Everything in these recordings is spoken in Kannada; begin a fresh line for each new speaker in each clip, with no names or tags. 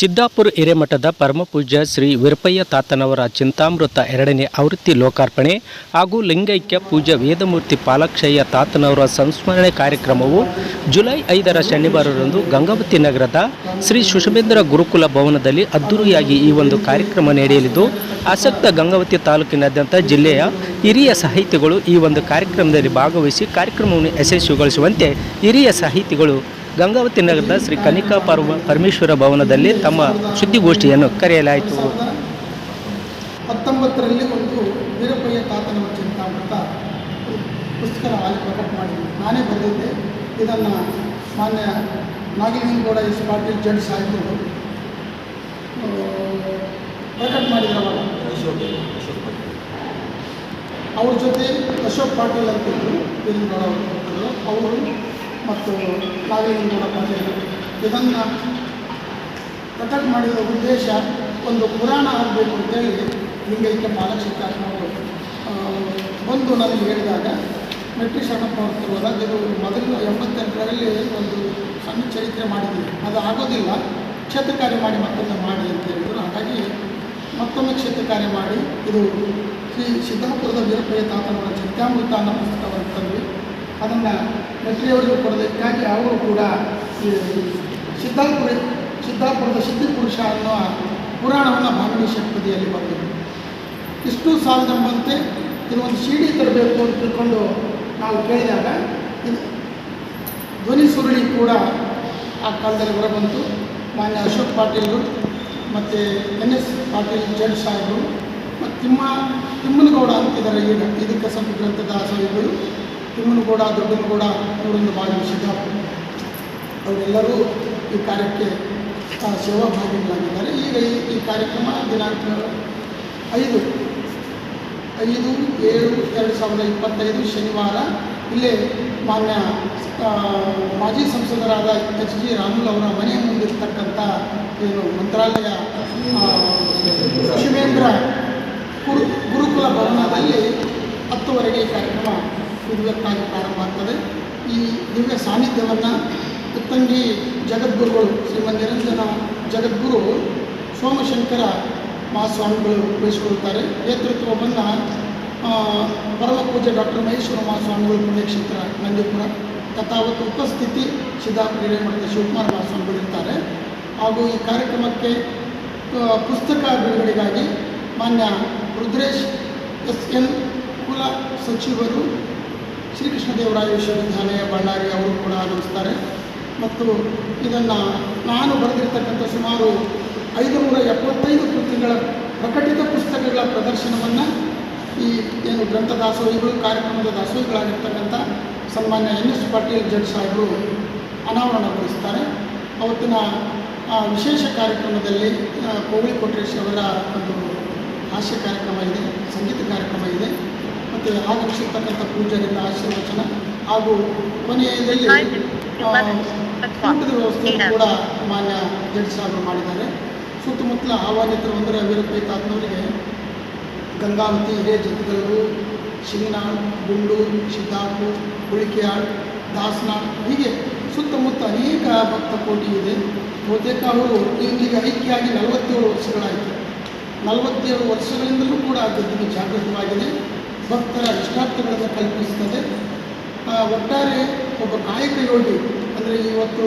ಸಿದ್ದಾಪುರ ಹಿರೇಮಠದ ಪರಮಪೂಜ್ಯ ಶ್ರೀ ವಿರಪಯ್ಯ ತಾತನವರ ಚಿಂತಾಮೃತ ಎರಡನೇ ಆವೃತ್ತಿ ಲೋಕಾರ್ಪಣೆ ಹಾಗೂ ಲಿಂಗೈಕ್ಯ ಪೂಜ್ಯ ವೇದಮೂರ್ತಿ ಪಾಲಕ್ಷಯ್ಯ ತಾತನವರ ಸಂಸ್ಮರಣೆ ಕಾರ್ಯಕ್ರಮವು ಜುಲೈ ಐದರ ಶನಿವಾರರಂದು ಗಂಗಾವತಿ ನಗರದ ಶ್ರೀ ಸುಷಮೇಂದ್ರ ಗುರುಕುಲ ಭವನದಲ್ಲಿ ಅದ್ದೂರಿಯಾಗಿ ಈ ಒಂದು ಕಾರ್ಯಕ್ರಮ ನಡೆಯಲಿದ್ದು, ಆಸಕ್ತ ಗಂಗಾವತಿ ತಾಲೂಕಿನಾದ್ಯಂತ ಜಿಲ್ಲೆಯ ಹಿರಿಯ ಸಾಹಿತಿಗಳು ಈ ಒಂದು ಕಾರ್ಯಕ್ರಮದಲ್ಲಿ ಭಾಗವಹಿಸಿ ಕಾರ್ಯಕ್ರಮವನ್ನು ಯಶಸ್ವಿಗೊಳಿಸುವಂತೆ ಹಿರಿಯ ಸಾಹಿತಿಗಳು ಗಂಗಾವತಿ ನಗರದ ಶ್ರೀ ಕನಿಕಾ ಪರ್ವ ಪರಮೇಶ್ವರ ಭವನದಲ್ಲಿ ತಮ್ಮ ಸುದ್ದಿಗೋಷ್ಠಿಯನ್ನು ಕರೆಯಲಾಯಿತು.
ಹತ್ತೊಂಬತ್ತರಲ್ಲಿ ಒಂದು ವೀರಪ್ಪಯ್ಯ ತಾತನ ಚಿಂತಾಮೃತ ಪುಸ್ತಕ ಅಲ್ಲಿ ಪ್ರಕಟ ಮಾಡಿದ್ದೆ ನಾನೇ ಬಂದಿದ್ದೆ. ಇದನ್ನು ಮಾನ್ಯ ನಾಗಲಿಂಗಗೌಡ ಎಸ್ ಪಾಟೀಲ್ ಜಡ್ ಸಾಹೇಬರು ಪ್ರಕಟ ಮಾಡಿದ್ರು ಅವ್ರ ಜೊತೆ ಅಶೋಕ್ ಪಾಟೀಲ್ ಅಂತಿದ್ರು ಅವರು ಮತ್ತು ಕಾವೇರಿ ಪಾಟೀಲ್ ಇದನ್ನು ಪ್ರಕಟ ಮಾಡಿದ ಉದ್ದೇಶ ಒಂದು ಪುರಾಣ ಆಗಬೇಕು ಅಂತೇಳಿ ಲಿಂಗೈಕ್ಯ ಬಾಲಶಿಕ್ಷಕರು ಬಂದು ನನಗೆ ಹೇಳಿದಾಗ ಮೆಟ್ರಿ ಅವರು ಇದು ಮೊದಲು ಎಂಬತ್ತೆಂಟರಲ್ಲಿ ಒಂದು ಸಣ್ಣ ಚರಿತ್ರೆ ಮಾಡಿದ್ವಿ ಅದು ಆಗೋದಿಲ್ಲ. ಕ್ಷೇತ್ರ ಕಾರ್ಯ ಮಾಡಿ ಮತ್ತೊಮ್ಮೆ ಮಾಡಿ ಅಂತ ಹೇಳಿದರು. ಹಾಗಾಗಿ ಮತ್ತೊಮ್ಮೆ ಕ್ಷೇತ್ರ ಕಾರ್ಯ ಮಾಡಿ ಇದು ಶ್ರೀ ಸಿದ್ದಾಪುರದ ವೀರಪ್ರಿಯ ತಾತನವರ ಚಿತ್ರಾಮೃತ ಅನ್ನೋ ಪುಸ್ತಕವನ್ನು ತಂದ್ವಿ. ಅದನ್ನು ಮೆಟ್ರಿಯವರಿಗೂ ಕೊಡೋದಕ್ಕಾಗಿ ಅವರು ಕೂಡ ಈ ಸಿದ್ದಾಪುರ ಸಿದ್ದಾಪುರದ ಸಿದ್ಧಿಪುರುಷ ಅನ್ನೋ ಪುರಾಣವನ್ನು ಭಾಮಿನಿ ಷಟ್ಪದಿಯಲ್ಲಿ ಬರೆದರು ಇಷ್ಟು ಸಾಲದಂಬಂತೆ ಇದು ಒಂದು ಸಿಡಿ ತರಬೇಕು ಅಂತ ತಿಳ್ಕೊಂಡು ನಾವು ಕೇಳಿದಾಗ ಇದು ಧ್ವನಿ ಸುರುಳಿ ಕೂಡ ಆ ಕಾಲದಲ್ಲಿ ಹೊರಬಂತು. ಮಾನ್ಯ ಅಶೋಕ್ ಪಾಟೀಲ್ರು ಮತ್ತು ಎನ್ ಎಸ್ ಪಾಟೀಲ್ ಜಡ್ ಸಾಹೇಬರು ಮತ್ತು ತಿಮ್ಮ ತಿಮ್ಮನಗೌಡ ಅಂತಿದ್ದಾರೆ ಈಗ. ಇದಕ್ಕೆ ಸಂಪುಟ ಗ್ರಂಥದ ತಿಮ್ಮನಗೌಡ ಕೂಡ ಅವರೊಂದು ಭಾಗವಹಿಸಿದ್ದಾರೆ ಅವರೆಲ್ಲರೂ ಈ ಕಾರ್ಯಕ್ಕೆ ಸೇವಾ ಭಾಗಿಗಳಾಗಿದ್ದಾರೆ ಈಗ ಈ ಈ ಕಾರ್ಯಕ್ರಮ ದಿನಾಂಕ ಐದು ಐದು, ಏಳು, ಎರಡು ಸಾವಿರದ ಇಪ್ಪತ್ತೈದು ಶನಿವಾರ. ಇಲ್ಲೇ ಮಾನ್ಯ ಮಾಜಿ ಸಂಸದರಾದ ಎಚ್ ಜಿ ರಾಮುಲ್ ಅವರ ಮನೆಯ ಮುಂದಿರ್ತಕ್ಕಂಥ ಏನು ಮಂತ್ರಾಲಯ ಶಿವೇಂದ್ರ ಗುರು, ಗುರುಕುಲ ಭವನದಲ್ಲಿ ಹತ್ತುವರೆಗೆ ಈ ಕಾರ್ಯಕ್ರಮ ವಿಧಿವತ್ತಾಗಿ ಪ್ರಾರಂಭ ಆಗ್ತದೆ ಈ ದಿವ್ಯ ಸಾನ್ನಿಧ್ಯವನ್ನು ಉತ್ತಂಗಿ ಜಗದ್ಗುರುಗಳು ಶ್ರೀಮನ್ ನಿರಂಜನ ಜಗದ್ಗುರು ಸೋಮಶಂಕರ ಮಹಾಸ್ವಾಮಿಗಳು ವಹಿಸಿಕೊಳ್ಳುತ್ತಾರೆ ನೇತೃತ್ವವನ್ನು ಪರಮ ಪೂಜೆ ಡಾಕ್ಟರ್ ಮಹೇಶ್ವರ ಮಹಾಸ್ವಾಮಿಗಳು ಪುಣ್ಯಕ್ಷೇತ್ರ ನಂದಿಪುರ ತಥಾವತ್ತು ಉಪಸ್ಥಿತಿ ಸಿದ್ದಾಪುರ ಹಿರೇಮಠದ ಶಿವಕುಮಾರ ಮಹಾಸ್ವಾಮಿಗಳು ಇರ್ತಾರೆ. ಹಾಗೂ ಈ ಕಾರ್ಯಕ್ರಮಕ್ಕೆ ಪುಸ್ತಕ ಬಿಡುಗಡೆಗಾಗಿ ಮಾನ್ಯ ರುದ್ರೇಶ್ ಎಸ್ ಎನ್ ಕುಲ ಸಚಿವರು ಶ್ರೀಕೃಷ್ಣದೇವರಾಯ ವಿಶ್ವವಿದ್ಯಾಲಯ ಬಳ್ಳಾರಿ ಅವರು ಕೂಡ ಆಗಮಿಸ್ತಾರೆ ಮತ್ತು ಇದನ್ನು ನಾನು ಬರೆದಿರ್ತಕ್ಕಂಥ ಸುಮಾರು ಐದುನೂರ ಎಪ್ಪತ್ತೈದು ಕೃತಿಗಳ ಪ್ರಕಟಿತ ಪುಸ್ತಕಗಳ ಪ್ರದರ್ಶನವನ್ನು ಈ ಏನು ಗ್ರಂಥ ದಾಸೋಹಿಗಳು ಕಾರ್ಯಕ್ರಮದ ದಾಸೋಹಿಗಳಾಗಿರ್ತಕ್ಕಂಥ ಸನ್ಮಾನ್ಯ ಎನ್ ಎಸ್ ಪಾಟೀಲ್ ಜಡ್ ಸಾಹೇಬರು ಅನಾವರಣಗೊಳಿಸ್ತಾರೆ. ಅವತ್ತಿನ ವಿಶೇಷ ಕಾರ್ಯಕ್ರಮದಲ್ಲಿ ಕೋವಿ ಕೊಟ್ರೇಶ್ ಅವರ ಒಂದು ಹಾಸ್ಯ ಕಾರ್ಯಕ್ರಮ ಇದೆ, ಸಂಗೀತ ಕಾರ್ಯಕ್ರಮ ಇದೆ. ಮತ್ತು ಆಗಮಿಸಿರ್ತಕ್ಕಂಥ ಪೂಜಾರಿಗಳ ಆಶೀರ್ವಚನ ಹಾಗೂ ಕೊನೆಯಲ್ಲಿ ಊಟದ ವ್ಯವಸ್ಥೆಯನ್ನು ಕೂಡ ಮಾನ್ಯ ಜಡ್ಜ್ ಸಾಹೇಬರು ಮಾಡಿದ್ದಾರೆ. ಸುತ್ತಮುತ್ತಲ ಆಹ್ವಾನಿತರು ಅಂದರೆ ವೀರಪ್ಪಯ್ಯ ತಾತನವರಿಗೆ ಗಂಗಾವತಿ ಹಿರಿಯ ಜಗದಲ್ಲೂ ಶಿಂಗ್ನಾಳ್ ಗುಂಡು ಸಿದ್ದಾಪುರ ಹುಳಿಕೆಯಾಳ್ ದಾಸನಾಳ್ ಹೀಗೆ ಸುತ್ತಮುತ್ತ ಅನೇಕ ಭಕ್ತ ಕೋಟಿ ಇದೆ. ಬಹುತೇಕ ಅವರು ಈಗ ಐಕ್ಯಾಗಿ ನಲವತ್ತೇಳು ವರ್ಷಗಳಾಯಿತು. ನಲವತ್ತೇಳು ವರ್ಷಗಳಿಂದಲೂ ಕೂಡ ಗದ್ದಿಗೆ ಜಾಗೃತವಾಗಿದೆ. ಭಕ್ತರ ಇಷ್ಟಾರ್ಥಗಳನ್ನು ಕಲ್ಪಿಸ್ತದೆ ಒಟ್ಟಾರೆ ಒಬ್ಬ ಕಾಯಕ ಯೋಗಿ, ಅಂದರೆ ಇವತ್ತು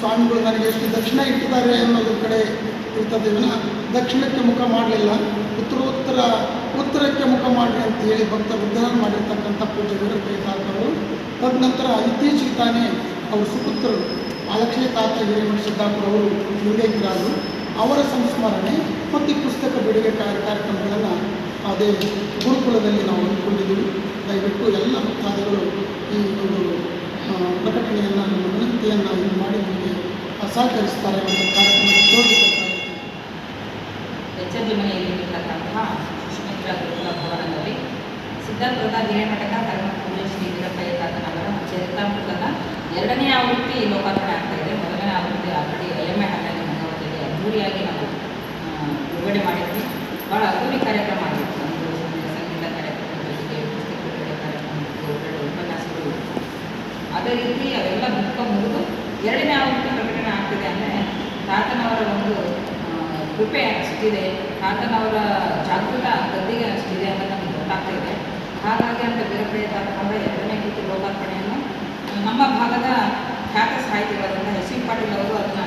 ಸ್ವಾಮಿಗಳು ನನಗೆ ಎಷ್ಟು ದಕ್ಷಿಣ ಇಟ್ಟಿದ್ದಾರೆ ಅನ್ನೋದ್ರ ಕಡೆ ಇರ್ತದೆ ವಿನ ದಕ್ಷಿಣಕ್ಕೆ ಮುಖ ಮಾಡಲಿಲ್ಲ. ಉತ್ತರೋತ್ತರ, ಉತ್ತರಕ್ಕೆ ಮುಖ ಮಾಡಿ ಅಂತ ಹೇಳಿ ಭಕ್ತ ಉದ್ಧಾರ ಮಾಡಿರ್ತಕ್ಕಂಥ ಪೂಜೆಗಳು ವೀರಪ್ಪಯ್ಯ ತಾತವರು ತದನಂತರ ಇತ್ತೀಚೆಗೆ ತಾನೇ ಅವರು ಸುಪುತ್ರರು ಅಲಕ್ಷಯ ತಾತ ಹಿರೇಮಠ ಸಿದ್ದಾಪುರ ಅವರು ಅವರ ಸಂಸ್ಮರಣೆ ಮತ್ತು ಪುಸ್ತಕ ಬಿಡುಗೆ ಕಾರ್ಯ ಕಾರ್ಯಕ್ರಮಗಳನ್ನು ಅದೇ ಗುರುಕುಲದಲ್ಲಿ ನಾವು ಹಮ್ಮಿಕೊಂಡಿದ್ದೀವಿ ದಯವಿಟ್ಟು ಎಲ್ಲ ಭಕ್ತಾದಿಗಳು ಈ ಒಂದು ಪ್ರಕಟಣೆಯನ್ನು ನಮ್ಮ ವಿನಂತಿಯನ್ನು ಇದು ಮಾಡಿ ನಮಗೆ ಸಹಕರಿಸ್ತಾರೆ ಒಂದು ಕಾರ್ಯಕ್ರಮ ತೋರಿಸ್ತಾರೆ
ಎಚ್ ಎಲ್ ಮನೆಯಲ್ಲಿ ಇರತಕ್ಕಂತಹ ಸುಮಿತ್ರ ಗುರುಕುಲ ಭವನದಲ್ಲಿ ಸಿದ್ಧಾಪುರದ ಹಿರೇಮಠದ ಕರ್ಮಪೂಜೆ ಶ್ರೀ ವೀರಪ್ಪಯ್ಯನವರ ಚರಿತಾಮೃತದ ಎರಡನೇ ಆವೃತ್ತಿ ಲೋಕಾರ್ಪಣೆ ಆಗ್ತಾ ಇದೆ. ಮೊದಲನೇ ಆವೃತ್ತಿ ಆಲ್ರೆಡಿ ಎಲ್ ಎಂ ಎ ಹನ್ನೆರಡು ಅದ್ದೂರಿಯಾಗಿ ನಾವು ಬಿಡುಗಡೆ ಮಾಡಿದ್ವಿ. ಭಾಳ ಅದ್ದೂರಿ ಕಾರ್ಯಕ್ರಮ ಆಗಿತ್ತು ಒಂದು ಸಂಗೀತ ಕಾರ್ಯಕ್ರಮ ಜೊತೆಗೆ ಪುಸ್ತಕ ಬಿಡುಗಡೆ ಕಾರ್ಯಕ್ರಮ ಇತ್ತು, ಒಳ್ಳೊಳ್ಳೆ ಉಪನ್ಯಾಸಗಳು ಇತ್ತು. ಅದೇ ರೀತಿ ಅದೆಲ್ಲ ಮುಖ ಮುಗಿದು ಎರಡನೇ ಆವೃತ್ತಿ ಪ್ರಕಟಣೆ ಆಗ್ತಿದೆ ಅಂದರೆ ತಾತನವರ ಒಂದು ಕೃಪೆ ಅಷ್ಟಿದೆ. ತಾತನವರ ಜಾಗೃತ ಗದ್ದಿಗೆ ಅಷ್ಟಿದೆ ಅಂತ ನಮ್ಗೆ ಗೊತ್ತಾಗ್ತಾ ಇದೆ. ಹಾಗಾಗಿ ಅಂತ ಬೇರೆ ತಾತನವರ ಎರಡನೇ ಕೃತಿ ಲೋಕಾರ್ಪಣೆಯನ್ನು ನಮ್ಮ ಭಾಗದ ಖ್ಯಾತ ಸಾಹಿತಿಗಳಾದಂಥ ಎಸ್ ಪಾಟೀಲ್ ಅವರು ಅದನ್ನು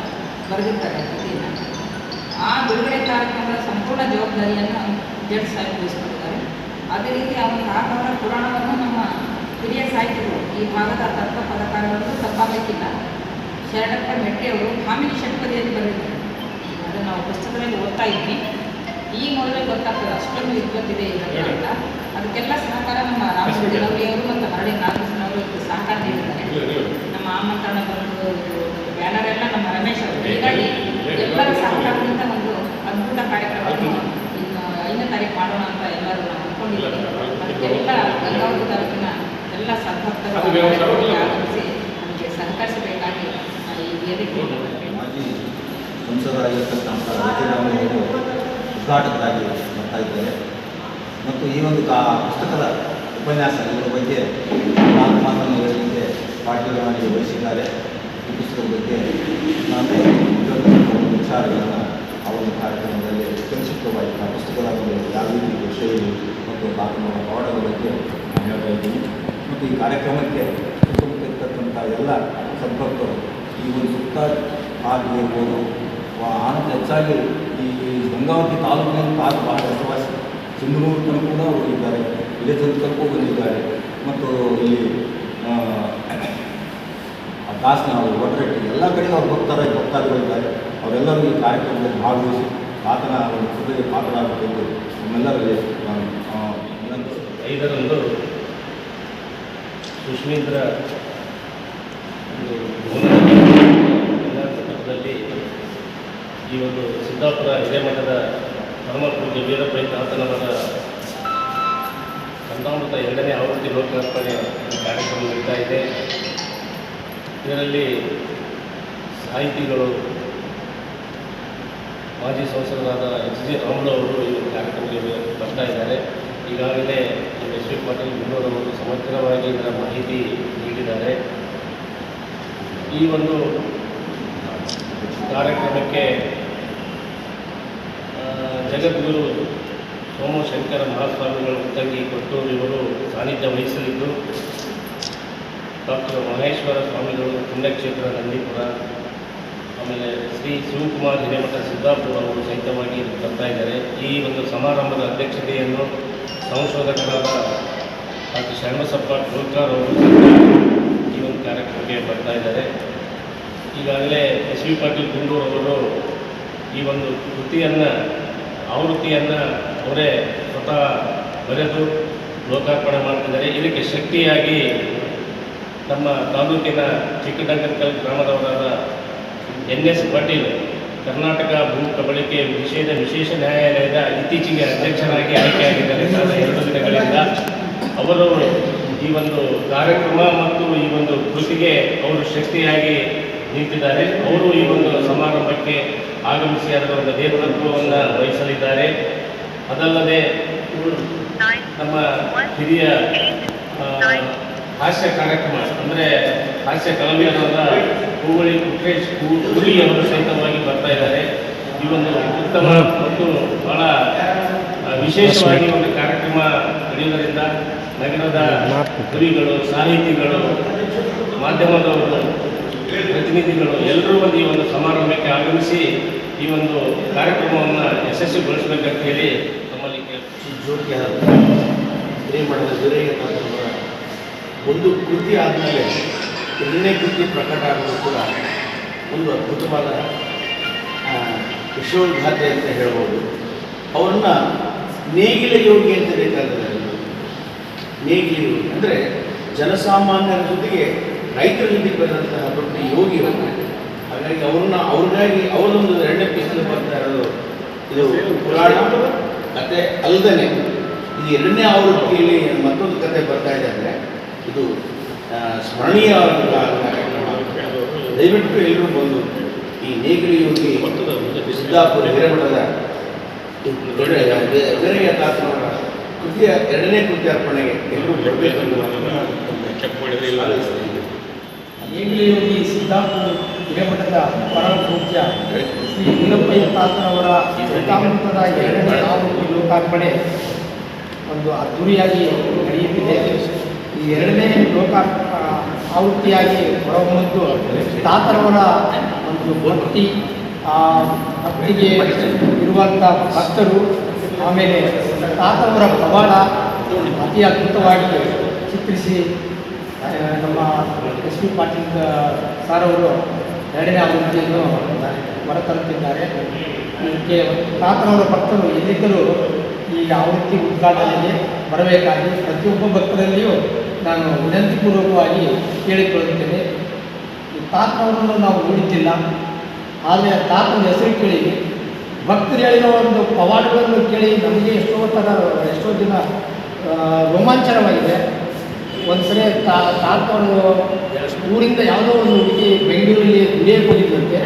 ಬರೆದಿರ್ತಾರೆ ಕೃತಿಯನ್ನು. ಆ ಬಿಡುಗಡೆ ಕಾರ್ಯಕ್ರಮದ ಸಂಪೂರ್ಣ ಜವಾಬ್ದಾರಿಯನ್ನು ಜಡ್ ಸಾಹೇಬ್ ವಹಿಸ್ಕೊಂಡಿದ್ದಾರೆ. ಅದೇ ರೀತಿ ಅವರ ತಾತನವರ ಪುರಾಣವನ್ನು ನಮ್ಮ ಹಿರಿಯ ಸಾಹಿತಿಗಳು ಈ ಭಾಗದ ತತ್ವ ಪದಕಾರಗಳು ತಪ್ಪಾಗಬೇಕಿಲ್ಲ ಶರಣಪ್ಪ ಮೆಟ್ಟಿ ಅವರು ಭಾಮಿನಿ ಷಟ್ಪದಿಯಲ್ಲಿ ಬರೆದಿದ್ದಾರೆ ಅದನ್ನು ನಾವು ಪುಸ್ತಕದಲ್ಲಿ ಓದ್ತಾ ಇದ್ವಿ ಈ ಮೊದಲೇ ಗೊತ್ತಾಗ್ತದೆ ಅಷ್ಟೊಂದು ವಿದ್ವತ್ತಿದೆ ಇದರಲ್ಲಿ ಅಂತ ಅದಕ್ಕೆಲ್ಲ ಸಹಕಾರ ನಮ್ಮ ರಾಮಚಂದ್ರನವರಿ ಅವರು ಮತ್ತು ಹರಳಿ ನಾಗೇಶ್ವರವರು ಸಹಕಾರ ನೀಡಿದ್ದಾರೆ ನಮ್ಮ ಆಮಂತ್ರಣ ಬಂದು ಬ್ಯಾನರ್ ಎಲ್ಲ ನಮ್ಮ ರಮೇಶ್ ಅವರು ಹೀಗಾಗಿ ಎಲ್ಲರ ಸಹಕಾರದಿಂದ ಒಂದು ಅದ್ಭುತ ಕಾರ್ಯಕ್ರಮವನ್ನು ಇನ್ನು ಐದನೇ ತಾರೀಕು ಮಾಡೋಣ ಅಂತ ಎಲ್ಲರೂ ನಾವು ಅಂದ್ಕೊಂಡಿದ್ದೀವಿ ಅದಕ್ಕೆಲ್ಲ ಗಂಗಾವತಿ ತಾಲೂಕಿನ ಎಲ್ಲ ಸದ್ಭಕ್ತರು ಆಗಮಿಸಿ ನಮಗೆ ಸಹಕರಿಸಬೇಕಾಗಿ ಈ ವೇದಿಕೆ
ಮಾಜಿ ಸಂಸದರಾಗಿರ್ತಕ್ಕಂಥ ರಾಜೀನಾಮೆಯನ್ನು ಉದ್ಘಾಟಕರಾಗಿ ಬರ್ತಾ ಇದ್ದಾರೆ. ಮತ್ತು ಈ ಒಂದು ಕಾ ಪುಸ್ತಕದ ಉಪನ್ಯಾಸ ಇದರ ಬಗ್ಗೆ ನಾಲ್ಕು ಮಾತನ್ನು ಹೇಳಲಿಕ್ಕೆ ನನಗೆ ವಹಿಸಿದ್ದಾರೆ ಈ ಪುಸ್ತಕದ ಬಗ್ಗೆ ನಾನು ಒಂದು ವಿಚಾರಗಳನ್ನು ಆ ಒಂದು ಕಾರ್ಯಕ್ರಮದಲ್ಲಿ ಸಂಕ್ಷಿಪ್ತವಾಗಿ ಆ ಪುಸ್ತಕದ ಯಾವ ರೀತಿ ಶೈಲಿ ಮತ್ತು ಕಾನೂನು ಪಾಠಗಳ ಬಗ್ಗೆ ನಾನು ಹೇಳ್ತಾ ಇದ್ದೀನಿ. ಈ ಕಾರ್ಯಕ್ರಮಕ್ಕೆ ಸುತ್ತಮುತ್ತಿರ್ತಕ್ಕಂಥ ಎಲ್ಲ ಸದ್ಭಕ್ತರು ಈ ಒಂದು ಸುತ್ತ ಆಗಿರ್ಬೋದು ಆನಂದ ಹೆಚ್ಚಾಗಿ ಈ ಗಂಗಾವತಿ ತಾಲೂಕಿನ ತಾಲೂ ಭಾಳ ಹೆಸರುವಾಸಿ ಸಿಂಧನೂರು ತನಕ ಕೂಡ ಹೋಗಿದ್ದಾರೆ ಇದೇ ತನಕ ಬಂದಿದ್ದಾರೆ. ಮತ್ತು ಇಲ್ಲಿ ದಾಸನವರು ಒಟ್ರೆಟ್ಟಿ ಎಲ್ಲ ಕಡೆ ಅವ್ರು ಭಕ್ತರಾಗಿ ಭಕ್ತಾದಿಗಳಿದ್ದಾರೆ ಅವರೆಲ್ಲರೂ ಈ ಕಾರ್ಯಕ್ರಮದಲ್ಲಿ ಭಾಗವಹಿಸಿ ಆತನ ಒಂದು ಪಾತ್ರ ಆಗಬೇಕು ನಮ್ಮೆಲ್ಲರಲ್ಲಿ ನಾನು ಆ, ವಿನಂತಿಸ್ತೇನೆ.
ಐದರಂದು ಸುಶ್ಮೀಂದ್ರ ಒಂದು ಕರ್ನಾಟಕದಲ್ಲಿ ಈ ಒಂದು ಸಿದ್ದಾಪುರ ಹಿರೇಮಠದ ಪರಮಪೂಜ್ಯ ಆತನವರ ಕಂದಾಮೃತ ಎರಡನೇ ಆವೃತ್ತಿ ಲೋಕಾರ್ಪಣೆ ಕಾರ್ಯಕ್ರಮ ನಡೀತಾ ಇದೆ. ಇದರಲ್ಲಿ ಸಾಹಿತಿಗಳು, ಮಾಜಿ ಸಂಸದರಾದ ಎಚ್ ಜಿ ರಾಮುಲು ಅವರು ಈ ಕಾರ್ಯಕ್ರಮಕ್ಕೆ ಬರ್ತಾ ಇದ್ದಾರೆ. ಈಗಾಗಲೇ ಎಸ್ ವಿ ಪಾಟೀಲ್ ಮುನ್ನೂರವರು ಸಮಗ್ರವಾಗಿ ಇದರ ಮಾಹಿತಿ ನೀಡಿದ್ದಾರೆ. ಈ ಒಂದು ಕಾರ್ಯಕ್ರಮಕ್ಕೆ ಜಗದ್ಗುರು ಸೋಮಶಂಕರ ಮಹಾಸ್ವಾಮಿಗಳು ಉತ್ತಂಗಿ ಕೊಟ್ಟೂರು ಇವರು ಸಾನ್ನಿಧ್ಯ ವಹಿಸಲಿದ್ದು, ಡಾಕ್ಟರ್ ಮಹೇಶ್ವರ ಸ್ವಾಮಿಗಳು ಪುಣ್ಯಕ್ಷೇತ್ರ ನಂದಿಪುರ, ಆಮೇಲೆ ಶ್ರೀ ಶಿವಕುಮಾರ್ ಹಿರೇಮಠ ಸಿದ್ದಾಪುರ ಅವರು ಸಹಿತವಾಗಿ ಬರ್ತಾ ಇದ್ದಾರೆ. ಈ ಒಂದು ಸಮಾರಂಭದ ಅಧ್ಯಕ್ಷತೆಯನ್ನು ಸಂಶೋಧಕರಾದ ಡಾಕ್ಟರ್ ಶರಣಸಪ್ಪ ಟೋಲ್ಕರ್ ಅವರು ಈ ಒಂದು ಕಾರ್ಯಕ್ರಮಕ್ಕೆ ಬರ್ತಾ ಇದ್ದಾರೆ. ಈಗಾಗಲೇ ಎಸ್ ವಿ ಪಾಟೀಲ್ ಅವರು ಈ ಒಂದು ಕೃತಿಯನ್ನು, ಆವೃತ್ತಿಯನ್ನು ಅವರೇ ಸ್ವತಃ ಬರೆದು ಲೋಕಾರ್ಪಣೆ ಮಾಡ್ತಿದ್ದಾರೆ. ಇದಕ್ಕೆ ಶಕ್ತಿಯಾಗಿ ನಮ್ಮ ತಾಲೂಕಿನ ಚಿಕ್ಕಡಂಗನಕಲ್ ಗ್ರಾಮದವರಾದ ಎನ್ ಎಸ್ ಪಾಟೀಲ್ ಕರ್ನಾಟಕ ಭೂ ಕಬಳಿಕೆ ನಿಷೇಧ ವಿಶೇಷ ನ್ಯಾಯಾಲಯದ ಇತ್ತೀಚೆಗೆ ಅಧ್ಯಕ್ಷರಾಗಿ ಆಯ್ಕೆಯಾಗಿದ್ದಾರೆ ಕಳೆದ ಎರಡು ದಿನಗಳಿಂದ. ಅವರು ಈ ಒಂದು ಕಾರ್ಯಕ್ರಮ ಮತ್ತು ಈ ಒಂದು ಕೃತಿಗೆ ಅವರು ಶಕ್ತಿಯಾಗಿ ನಿಂತಿದ್ದಾರೆ. ಅವರು ಈ ಒಂದು ಸಮಾರಂಭಕ್ಕೆ ಆಗಮಿಸಿ ಅದರ ಒಂದು ನೇತೃತ್ವವನ್ನು ವಹಿಸಲಿದ್ದಾರೆ. ಅದಲ್ಲದೆ ನಮ್ಮ ಹಿರಿಯ ಹಾಸ್ಯ ಕಾರ್ಯಕ್ರಮ, ಅಂದರೆ ಹಾಸ್ಯ ಕಲಾವಿದರಾದ ಹೂವಳಿ ಪುಟ್ರೇಶ್ ಹುಲಿ ಅವರು ಸಹಿತವಾಗಿ ಇದ್ದಾರೆ. ಈ ಒಂದು ಉತ್ತಮ ಮತ್ತು ಬಹಳ ವಿಶೇಷವಾಗಿ ಒಂದು ಕಾರ್ಯಕ್ರಮ ನಡೆಯುವುದರಿಂದ ನಗರದ ಕವಿಗಳು ಸಾಹಿತಿಗಳು, ಮಾಧ್ಯಮದವರು, ಪ್ರತಿನಿಧಿಗಳು ಎಲ್ಲರೂ ಬಂದು ಈ ಒಂದು ಸಮಾರಂಭಕ್ಕೆ ಆಗಮಿಸಿ ಈ ಒಂದು ಕಾರ್ಯಕ್ರಮವನ್ನು ಯಶಸ್ವಿಗೊಳಿಸಬೇಕಂತ ಹೇಳಿ
ಈ ಜೋಡಿಗೆ ಹಿರೇಮಠದ ಮಾಡಿದ ತಾತನವರ ಒಂದು ಕೃತಿ ಆದಮೇಲೆ ಎರಡನೇ ಕೃತಿ ಪ್ರಕಟ ಆಗೋದು ಕೂಡ ಒಂದು ಅದ್ಭುತವಾದ ವಿಶ್ವವಿಘಾತೆ ಅಂತ ಹೇಳ್ಬೋದು. ಅವ್ರನ್ನ ನೇಗಿಲ ಯೋಗಿ ಅಂತ ಬೇಕಾದರೆ ನೇಗಿಲ ಯೋಗಿ. ಅಂದರೆ ಜನಸಾಮಾನ್ಯರ ಜೊತೆಗೆ ರೈತರ ಜೊತೆಗೆ ಬಂದಂತಹ ದೊಡ್ಡ ಯೋಗಿ ಅವರು ಹಾಗಾಗಿ ಅವ್ರನ್ನ ಅವ್ರಿಗಾಗಿ ಅವರೊಂದು ಎರಡನೇ ಪುಸ್ತಕ ಬರ್ತಾ ಇರೋದು. ಇದು ಪುರಾಣ ಕತೆ ಅಲ್ಲದೆ ಇದು ಎರಡನೇ ಆವೃತ್ತಿಯಲ್ಲಿ ಮತ್ತೊಂದು ಕತೆ ಬರ್ತಾ ಇದೆ ಅಂದರೆ ಇದು ಸ್ಮರಣೀಯ ಕಾರ್ಯಕ್ರಮ. ದಯವಿಟ್ಟು ಎಲ್ಲರೂ ಬಂದು ಈ ನೇಗಿಲು ಯೋಗಿ ಸಿದ್ದಾಪುರ ಹಿರೇಮಠದ ವೀರಯ್ಯ ತಾತನವರ ಕೃತಿಯ ಎರಡನೇ ಕೃತಿ ಅರ್ಪಣೆಗೆ ಎಲ್ಲರೂ ಬರಬೇಕೆಂದು
ನೇಗಿಲು ಯೋಗಿ ಸಿದ್ದಾಪುರ
ಹಿರೇಮಠದ ಪರಮ ಪೂಜ್ಯ ಶ್ರೀ ವೀರಪ್ಪಯ್ಯ ತಾತನವರ ಚರಿತಾಮೃತದ ಎರಡನೇ ಆರೋಗ್ಯ ಲೋಕಾರ್ಪಣೆ ಒಂದು ಅದ್ದೂರಿಯಾಗಿ ನಡೆಯುತ್ತಿದೆ. ಈ ಎರಡನೇ ಲೋಕ ಆವೃತ್ತಿಯಾಗಿ ಹೊರಹೊಮ್ಮದ್ದು ತಾತನವರ ಒಂದು ಭಕ್ತಿ, ಆ ಭಕ್ತಿಗೆ ಇರುವಂಥ ಭಕ್ತರು, ಆಮೇಲೆ ತಾತವರ ಪ್ರಮಾಣ ಅತಿ ಅದ್ಭುತವಾಗಿ ಚಿತ್ರಿಸಿ ನಮ್ಮ ಎಸ್ ಪಿ ಪಾಟೀಲ್ ಸರ್ ಅವರು ಎರಡನೇ ಆವೃತ್ತಿಯನ್ನು ಹೊರತರುತ್ತಿದ್ದಾರೆ. ಇದಕ್ಕೆ ತಾತನವರ ಭಕ್ತರು, ಎಲ್ಲಿದ್ದರೂ ಈ ಆವೃತ್ತಿ ಉದ್ಘಾಟನೆಗೆ ಬರಬೇಕಾಗಿ ಪ್ರತಿಯೊಬ್ಬ ಭಕ್ತರಲ್ಲಿಯೂ ನಾನು ವಿನಂತಿಪೂರ್ವಕವಾಗಿ ಕೇಳಿಕೊಳ್ಳುತ್ತೇನೆ. ತಾತನವರನ್ನು ನಾವು ನೋಡಿದ್ದಿಲ್ಲ. ಆದರೆ ತಾತನ ಹೆಸರು ಕೇಳಿ. ಭಕ್ತರು ಹೇಳಿರೋ ಒಂದು ಪವಾಡಗಳನ್ನು ಕೇಳಿ ನಮಗೆ ಎಷ್ಟೋ ಥರ, ಎಷ್ಟೋ ದಿನ ರೋಮಾಂಚನವಾಗಿದೆ. ಒಂದು ಸರಿ ತಾ, ತಾತವರು ಊರಿಂದ ಯಾವುದೋ ಒಂದು ಹುಡುಗಿ ಬೆಂಗಳೂರಲ್ಲಿ ದುಡಿಯಕ್ಕೆ ಹೋಗಿದ್ದಂತೆ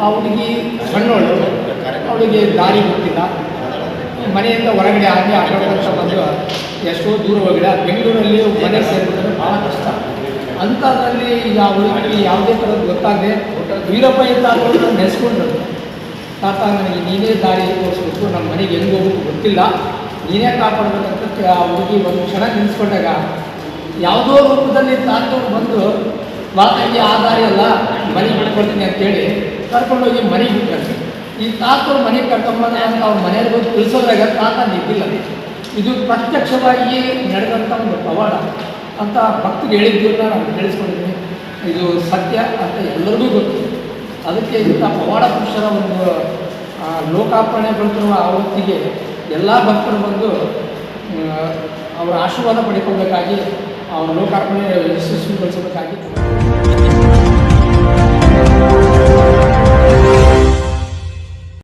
ಆ ಹುಡುಗಿ ಸಣ್ಣವಳು. ಅವಳಿಗೆ ದಾರಿ ಗೊತ್ತಿಲ್ಲ. ಮನೆಯಿಂದ ಹೊರಗಡೆ ಹಾಗೆ ಆಟಾಡ್ಕೊಂತ ಬಂದು ಎಷ್ಟೋ ದೂರ ಹೋಗಿಲ್ಲ. ಬೆಂಗಳೂರಲ್ಲಿ ಮನೆ ಸೇರಿಬಿಟ್ರೆ ಭಾಳ ಕಷ್ಟ. ಅಂಥದ್ರಲ್ಲಿ ಈಗ ಯಾವುದೇ ಥರದ್ದು ಗೊತ್ತಾಗದೆ ವೀರಪ್ಪ ಅಂತ ನೆನೆಸ್ಕೊಂಡು ತಾತ ನನಗೆ ನೀನೇ ದಾರಿ ತೋರಿಸ್ಬೇಕು, ನಮ್ಮ ಮನೆಗೆ ಹೆಂಗೆ ಹೋಗ್ಬೇಕು ಗೊತ್ತಿಲ್ಲ. ನೀನೇ ಕಾಪಾಡ್ಬೇಕಂತ ಆ ಹುಡುಗಿ ಒಂದು ಕ್ಷಣ ನೆನೆಸ್ಕೊಂಡಾಗ ಯಾವುದೋ ರೂಪದಲ್ಲಿ ತಾತವ್ರು ಬಂದು ಮಾತಾಡಿ ಆ ದಾರಿ ಅಲ್ಲ, ಮನೆಗೆ ಬಿಟ್ಕೊಡ್ತೀನಿ ಅಂತೇಳಿ ಕರ್ಕೊಂಡೋಗಿ ಮನೆಗೆ ಬಿಟ್ಟು ಈ ತಾತವ್ರು ಮನೆಗೆ ಕರ್ಕೊಂಬಂದ ಅಂತ ಅವ್ರ ಮನೆಯಲ್ಲಿ ಹೋಗಿ ತಿಳಿಸೋದ್ರಾಗ ತಾತ ನಿಂತಿಲ್ಲ ಇದು ಪ್ರತ್ಯಕ್ಷವಾಗಿ ನಡೆದಂಥ ಒಂದು ಪವಾಡ. ಅಂತ ಭಕ್ತಿಗೆ ಹೇಳಿದ್ದನ್ನ ನಾನು ತಿಳಿಸ್ಕೊಂಡಿದ್ದೀನಿ. ಇದು ಸತ್ಯ ಅಂತ ಎಲ್ಲರಿಗೂ ಗೊತ್ತು. ಅದಕ್ಕೆ ಇಂಥ ಪವಾಡ ಪುರುಷರ ಒಂದು ಲೋಕಾರ್ಪಣೆ ಲೋಕಾರ್ಪಣೆಗೊಳ್ತಿರುವ ಆ ಹೊತ್ತಿಗೆ ಎಲ್ಲ ಭಕ್ತರು ಬಂದು ಅವರ ಆಶೀರ್ವಾದ ಪಡ್ಕೊಳ್ಬೇಕಾಗಿ, ಅವರ ಲೋಕಾರ್ಪಣೆ ಯಶಸ್ವಿಗೊಳಿಸಬೇಕಾಗಿ.